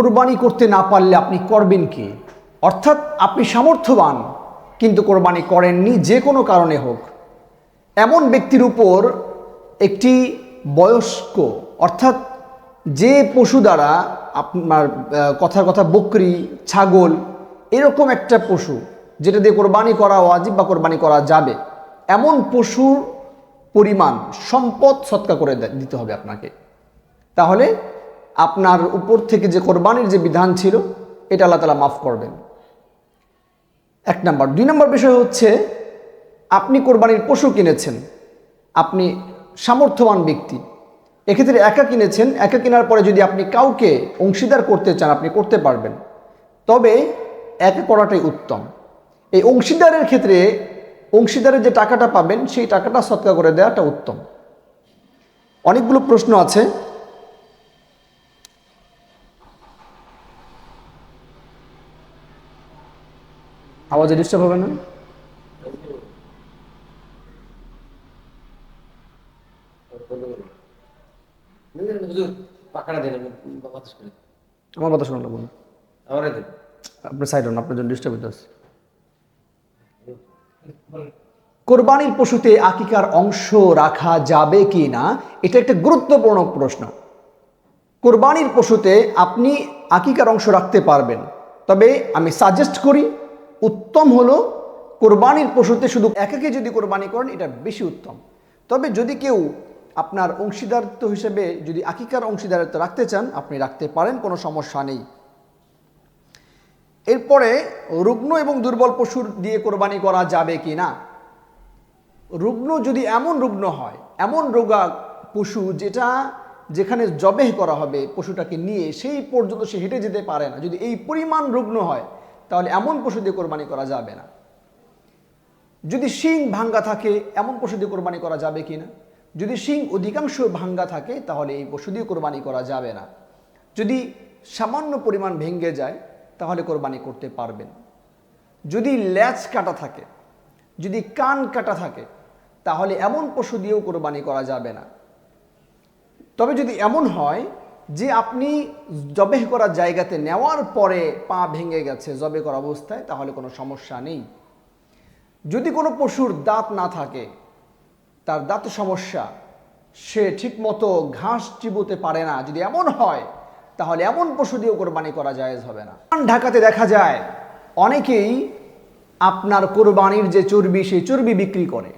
কোরবানি করতে না পারলে আপনি করবেন কি? অর্থাৎ আপনি সামর্থ্যবান, কিন্তু কোরবানি করেননি যে কোনো কারণে হোক। এমন ব্যক্তির উপর একটি বয়স্ক, অর্থাৎ যে পশু দ্বারা আপনার কথার কথা বকরি, ছাগল, এরকম একটা পশু, যেটা দিয়ে কোরবানি করা ওয়াজিব বা কোরবানি করা যাবে, এমন পশুর পরিমাণ সম্পদ সৎকা করে দিতে হবে আপনাকে। তাহলে আপনার উপর থেকে যে কোরবানির যে বিধান ছিল, এটা আল্লাহ তালা মাফ করবেন। এক নাম্বার। দুই নম্বর বিষয় হচ্ছে, আপনি কোরবানির পশু কিনেছেন, আপনি সামর্থ্যবান ব্যক্তি। এক্ষেত্রে একা কিনেছেন, একা কেনার পরে যদি আপনি কাউকে অংশীদার করতে চান, আপনি করতে পারবেন। তবে একা করাটাই উত্তম। এই অংশীদারের ক্ষেত্রে অংশীদারের যে টাকাটা পাবেন, সেই টাকাটা সৎকার করে দেওয়াটা উত্তম। অনেকগুলো প্রশ্ন আছে। আওয়াজে ডিস্টার্ব হবে না? আমার কথা শোনালো বলুন। দেন আপনার সাইড হন, আপনার জন্য ডিস্টার্ব হতে আছে কোরবানির পশুতে আকিকার অংশ রাখা যাবে কি না, এটা একটা গুরুত্বপূর্ণ প্রশ্ন। কোরবানির পশুতে আপনি আকিকার অংশ রাখতে পারবেন। তবে আমি সাজেস্ট করি উত্তম হলো কোরবানির পশুতে শুধু একাকে যদি কোরবানি করেন, এটা বেশি উত্তম। তবে যদি কেউ আপনার অংশীদারিত্ব হিসেবে যদি আকিকার অংশীদারিত্ব রাখতে চান, আপনি রাখতে পারেন, কোনো সমস্যা নেই। এরপরে রুগ্ন এবং দুর্বল পশুর দিয়ে কোরবানি করা যাবে কি না? রুগ্ন যদি এমন রুগ্ন হয়, এমন রোগা পশু যেটা যেখানে জবেহ করা হবে, পশুটাকে নিয়ে, সেই পর্যন্ত সে হেঁটে যেতে পারে না। যদি এই পরিমাণ রুগ্ন হয় তাহলে এমন পশু দিয়ে কোরবানি করা যাবে না। যদি শিং ভাঙ্গা থাকে, এমন পশু দিয়ে কোরবানি করা যাবে কি না? যদি শিং অধিকাংশ ভাঙ্গা থাকে, তাহলে এই পশু দিয়ে কোরবানি করা যাবে না। যদি সামান্য পরিমাণ ভেঙে যায়, তাহলে কোরবানি করতে পারবেন। যদি ল্যাচ কাটা থাকে, যদি কান কাটা থাকে, তাহলে এমন পশু দিয়েও কোরবানি করা যাবে না। তবে যদি এমন হয় যে আপনি জবেহ করার জায়গাতে নেওয়ার পরে পা ভেঙে গেছে জবে করা অবস্থায়, তাহলে কোনো সমস্যা নেই। যদি কোনো পশুর দাঁত না থাকে, তার দাঁতে সমস্যা, সে ঠিকমতো ঘাস চিবোতে পারে না, যদি এমন হয়, তাহলে এমন পশু দিয়েও কোরবানি করা জায়েজ হবে না। ঢাকাতে দেখা যায়, অনেকেই আপনার কোরবানির যে চর্বি, সেই চর্বি বিক্রি করে।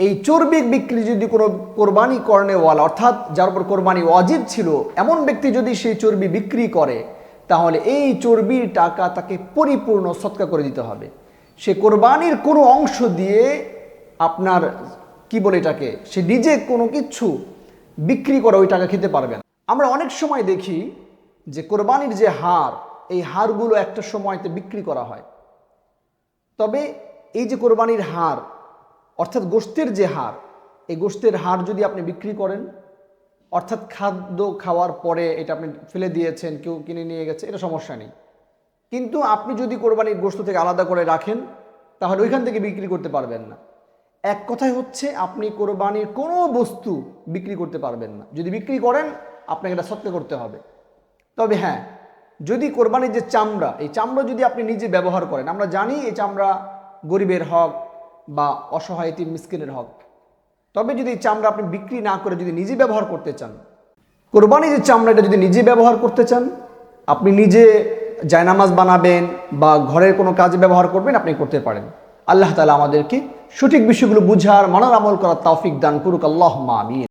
এই চর্বি বিক্রি যদি কোনো কোরবানি কর্নেওয়ালা অর্থাৎ যার উপর কোরবানি ওয়াজিব ছিল, এমন ব্যক্তি যদি সেই চর্বি বিক্রি করে, তাহলে এই চর্বির টাকা তাকে পরিপূর্ণ সৎকা করে দিতে হবে। সে কোরবানির কোনো অংশ দিয়ে আপনার, কি বলে এটাকে, সে নিজে কোনো কিছু বিক্রি করে ওই টাকা খেতে পারবে না। আমরা অনেক সময় দেখি যে কোরবানির যে হার, এই হারগুলো একটা সময়তে বিক্রি করা হয়। তবে এই যে কোরবানির হার অর্থাৎ গোস্তের যে হার, এই গোস্তের হার যদি আপনি বিক্রি করেন, অর্থাৎ খাদ্য খাওয়ার পরে এটা আপনি ফেলে দিয়েছেন, কেউ কিনে নিয়ে গেছে, এটা সমস্যা নেই। কিন্তু আপনি যদি কোরবানির গোস্ত থেকে আলাদা করে রাখেন, তাহলে ওইখান থেকে বিক্রি করতে পারবেন না। এক কথায় হচ্ছে, আপনি কোরবানির কোনো বস্তু বিক্রি করতে পারবেন না। যদি বিক্রি করেন, আপনাকে এটা সত্য করতে হবে। তবে হ্যাঁ যদি কোরবানির যে চামড়া, এই চামড়া যদি আপনি নিজে ব্যবহার করেন, আমরা জানি এই চামড়া গরিবের হক বা অসহায় এটি মিসকিনের হক। তবে যদি চামড়া আপনি বিক্রি না করে যদি নিজে ব্যবহার করতে চান কোরবানি যে চামড়াটা যদি নিজে ব্যবহার করতে চান, আপনি নিজে জায়নামাজ বানাবেন বা ঘরের কোনো কাজে ব্যবহার করবেন, আপনি করতে পারেন। আল্লাহ তালা আমাদেরকে সঠিক বিষয়গুলো বুঝার, মানার আমল করার তাফিক দান করুক। আল্লাহ মামিন